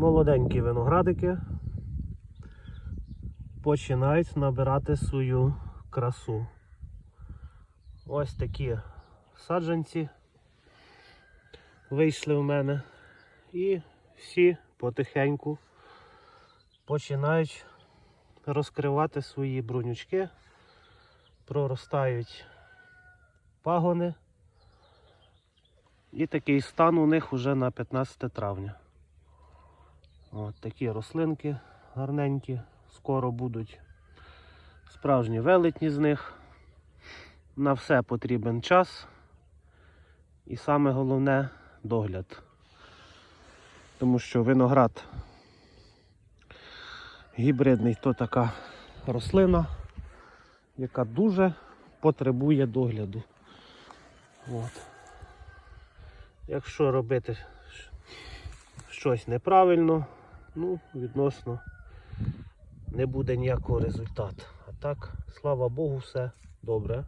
молоденькі виноградики починають набирати свою красу. Ось такі саджанці вийшли в мене. І всі потихеньку починають розкривати свої брунючки, проростають пагони. І такий стан у них уже на 15 травня. От такі рослинки гарненькі, скоро будуть справжні велетні з них. На все потрібен час. І саме головне догляд. Тому що виноград гібридний то така рослина, яка дуже потребує догляду. От. Якщо робити щось неправильно, ну, відносно не буде ніякого результату. А так, слава Богу, все добре.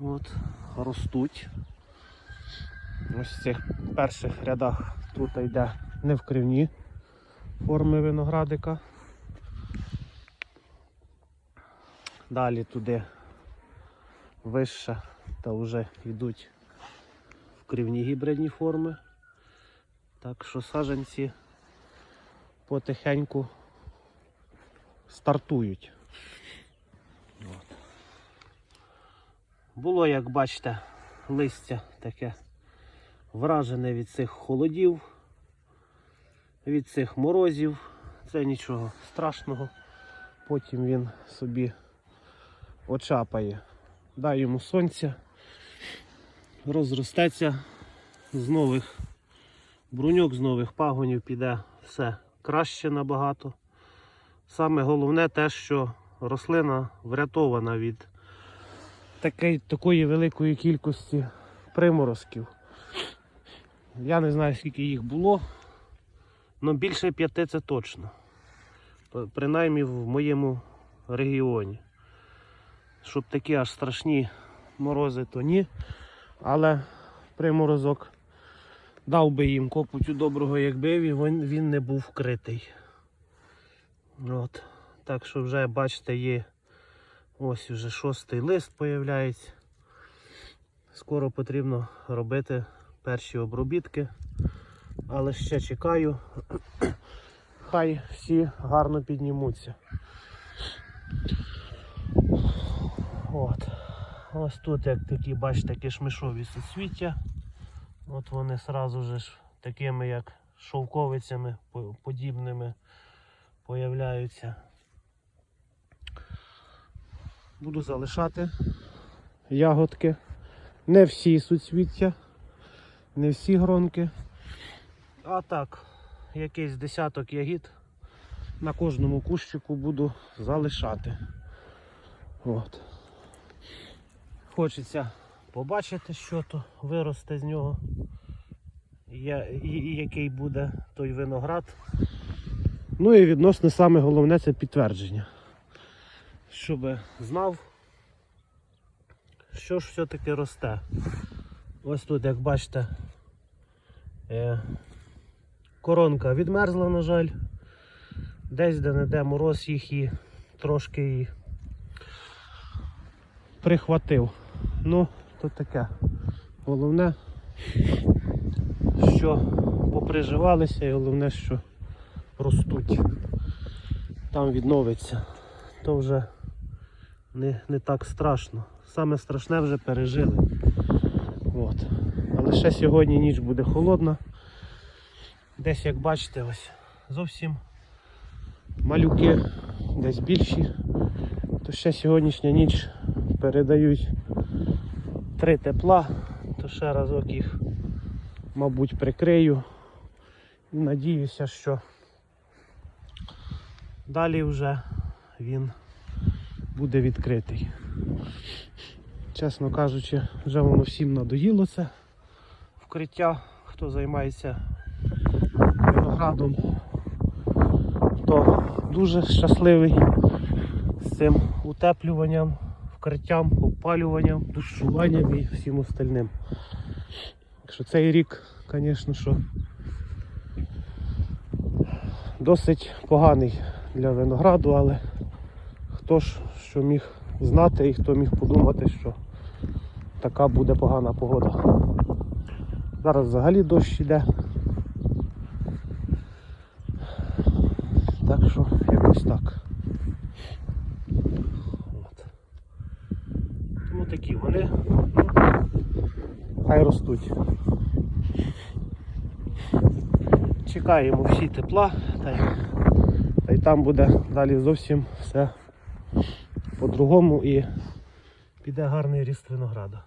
От, ростуть. Ось в цих перших рядах тут йде не в кривні форми виноградика. Далі туди вище та вже йдуть в кривні гібридні форми. Так що саджанці потихеньку стартують. От. Було, як бачите, листя таке вражене від цих холодів, від цих морозів. Це нічого страшного. Потім він собі очапає. Дай йому сонця, розростеться з нових бруньок, з нових пагонів піде все краще набагато. Саме головне те, що рослина врятована від такої, такої великої кількості приморозків. Я не знаю, скільки їх було, але більше п'яти це точно. Принаймні в моєму регіоні. Щоб такі аж страшні морози, то ні. Але приморозок дав би їм копотю доброго, якби він, він не був вкритий. От. Так що вже бачите, є ось вже шостий лист появляється. Скоро потрібно робити перші обробітки. Але ще чекаю. Хай всі гарно піднімуться. От. Ось тут як такі, бачите, кишмишові суцвіття. От вони же ж такими як шовковицями подібними появляються. Буду залишати ягодки. Не всі суцвіття, не всі гронки. А так, якийсь десяток ягід на кожному кущику буду залишати. От. Хочеться побачити, що то виросте з нього. Який буде той виноград. Ну і відносно саме головне це підтвердження. Щоб знав, що ж все-таки росте. Ось тут, як бачите, е, коронка відмерзла, на жаль. Десь де не де мороз їх і трошки її прихватив. Ну, то таке. Головне, що поприживалися і головне, що ростуть. Там відновиться. То вже не, не так страшно. Саме страшне вже пережили. От. Але ще сьогодні ніч буде холодна. Десь, як бачите, ось зовсім малюки, десь більші. То ще сьогоднішня ніч передають три тепла, то ще разок їх, мабуть, прикрию. І надіюся, що далі вже він буде відкритий. Чесно кажучи, вже воно всім надоїло це вкриття. Хто займається виноградом, то дуже щасливий з цим утеплюванням, вкриттям, опалюванням, душуванням і всім остальним. Так цей рік, звісно, що досить поганий для винограду, але хто ж що міг знати і хто міг подумати, що така буде погана погода. Зараз взагалі дощ йде. Так що якось так. От. Тому такі вони хай ростуть. Чекаємо всі тепла, та й, та й там буде далі зовсім все по-другому і піде гарний ріст винограда.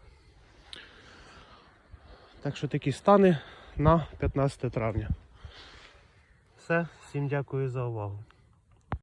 Так що такі стани на 15 травня. Все, всім дякую за увагу.